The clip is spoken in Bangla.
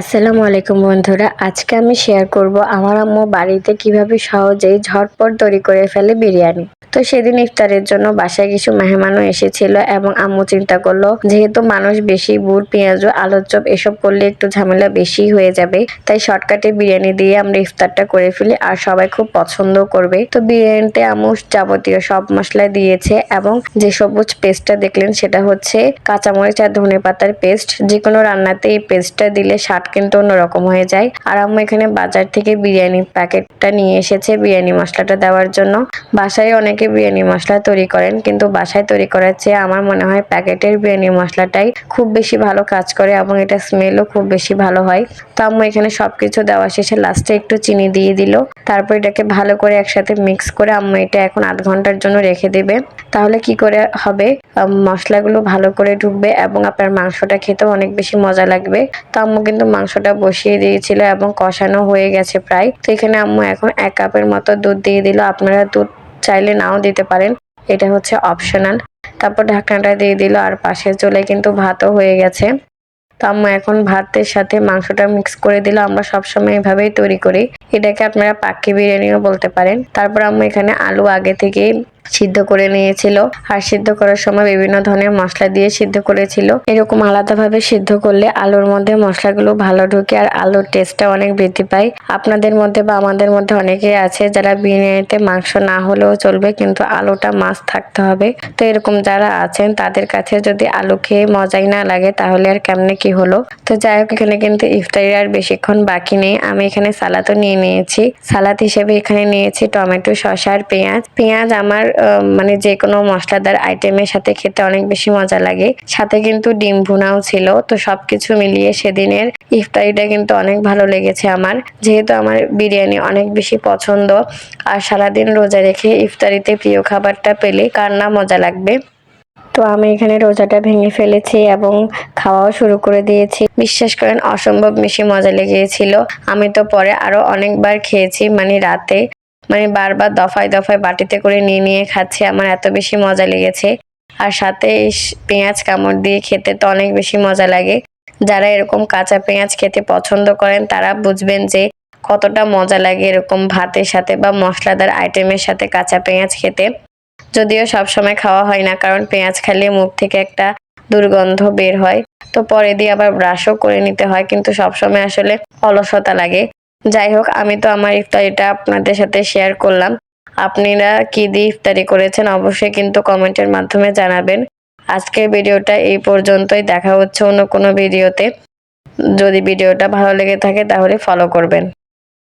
আসসালামু আলাইকুম বন্ধুরা, আজকে আমি শেয়ার করব আমার আম্মু বাড়িতে কীভাবে সহজেই ঝটপট তৈরি করে ফেলে বিরিয়ানি। তো সেদিন ইফতারের জন্য বাসায় কিছু মেহমানও এসেছিল এবং আম্মু চিন্তা করল, যেহেতু মানুষ বেশি বুট পেঁয়াজ আলুর চপ এসব করলে একটু ঝামেলা বেশি হয়ে যাবে, তাই শর্টকাটে বিরিয়ানি দিয়ে আমরা ইফতারটা করে ফেলি আর সবাই খুব পছন্দ করবে। তো বিরিয়ানিতে আম্মু যাবতীয় সব মশলা দিয়েছে এবং যে সবুজ পেস্টটা দেখলেন সেটা হচ্ছে কাঁচামরিচ আর ধনে পাতার পেস্ট। যে কোনো রান্নাতে এই পেস্টটা দিলে স্বাদ কিন্তু অন্যরকম হয়ে যায়। আর আম্মু এখানে বাজার থেকে বিরিয়ানি প্যাকেটটা নিয়ে এসেছে বিরিয়ানি মশলাটা দেওয়ার জন্য। বাসায় অনেকে বিরিয়ানি মশলা তৈরি করেন, কিন্তু বাসায় তৈরি করার চেয়ে আমার মনে হয় প্যাকেটের বিরিয়ানি মশলাটাই খুব বেশি ভালো কাজ করে এবং এটা স্মেলও খুব বেশি ভালো হয়। তো আম্মু এখানে সবকিছু দেওয়া শেষে লাস্টে একটু চিনি দিয়ে দিল। তারপর এটাকে ভালো করে একসাথে মিক্স করে আম্মু এটা এখন আধ ঘণ্টার জন্য রেখে দেবে। তাহলে কি করে হবে? মশলাগুলো ভালো করে ঢুকবে এবং আপনার মাংসটা খেতেও অনেক বেশি মজা লাগবে। তো আম্মু কিন্তু মাংসটা বসিয়ে দিয়েছিল এবং কষানো হয়ে গেছে প্রায়। তো এখানে আম্মু এখন এক কাপের মতো দুধ দিয়ে দিল। আপনারা দুধ চাইলে নাও দিতে পারেন। এটা হচ্ছে অপশনাল তারপর ঢাকনাটা দিয়ে দিল আর পাশে চলে কিন্তু ভাতও হয়ে গেছে। তো আম্মু এখন ভাতের সাথে মাংসটা মিক্স করে দিল। আমরা সবসময় এভাবেই তৈরি করি। এটাকে আপনারা পাখি বিরিয়ানিও বলতে পারেন। তারপর আম্মু এখানে আলু আগে থেকেই সিদ্ধ করে নিয়েছিল আর সিদ্ধ করার সময় বিভিন্ন ধরনের মশলা দিয়ে সিদ্ধ করেছিল। এরকম আলাদাভাবে সিদ্ধ করলে আলুর মধ্যে মশলাগুলো ভালো ঢুকে আর আলুর টেস্টটা অনেক বৃদ্ধি পায়। আপনাদের মধ্যে বা আমাদের মধ্যে অনেকেই আছে যারা বিরিয়ানিতে মাংস না হলেও চলবে কিন্তু আলুটা মাছ থাকতে হবে। তো এরকম যারা আছেন তাদের কাছে যদি আলু খেয়ে মজাই না লাগে তাহলে আর কেমনে কি হলো? তো যাই হোক, এখানে কিন্তু ইফতারির আর বেশিক্ষণ বাকি নেই। আমি এখানে সালাদও নিয়ে নিয়েছি। সালাদ হিসেবে এখানে নিয়েছি টমেটো, শসা আর পেঁয়াজ। পেঁয়াজ আমার মানে যে কোনো মশলাদার আইটেমের সাথে খেতে অনেক বেশি মজা লাগে। সাথে কিন্তু ডিম ভুনাও ছিল, তো সবকিছু মিলিয়ে সেদিনের ইফতারিটা কিন্তু অনেক ভালো লেগেছে আমার। যেহেতু আমার বিরিয়ানি অনেক বেশি পছন্দ, আর সারাদিন রোজা রেখে ইফতারিতে প্রিয় খাবারটা পেলে কার না মজা লাগবে। তো আমি এখানে রোজাটা ভেঙে ফেলেছি এবং খাওয়াও শুরু করে দিয়েছি। বিশ্বাস করেন, অসম্ভব বেশি মজা লেগেছিল। আমি তো পরে আরও অনেকবার খেয়েছি মানে রাতে। মানে বারবার দফায় দফায় বাটিতে করে নিয়ে নিয়ে খাচ্ছি, আমার এত বেশি মজা লেগেছে। আর সাথে পেঁয়াজ কামড় দিয়ে খেতে তো অনেক বেশি মজা লাগে। যারা এরকম কাঁচা পেঁয়াজ খেতে পছন্দ করেন, তারা বুঝবেন যে কতটা মজা লাগে এরকম ভাতের সাথে বা মশলাদার আইটেমের সাথে কাঁচা পেঁয়াজ খেতে। যদিও সব সময় খাওয়া হয় না, কারণ পেঁয়াজ খেলে মুখ থেকে একটা দুর্গন্ধ বের হয়। তো পরে দিয়ে আবার ব্রাশও করে নিতে হয়, কিন্তু সবসময় আসলে অলসতা লাগে। যাই হোক, আমি তো আমার ইফতারিটা আপনাদের সাথে শেয়ার করলাম। আপনারা কি দিয়ে ইফতারি করেছেন অবশ্যই কিন্তু কমেন্টের মাধ্যমে জানাবেন। আজকের ভিডিওটা এই পর্যন্তই, দেখা হচ্ছে অন্য কোনো ভিডিওতে। যদি ভিডিওটা ভালো লেগে থাকে তাহলে ফলো করবেন।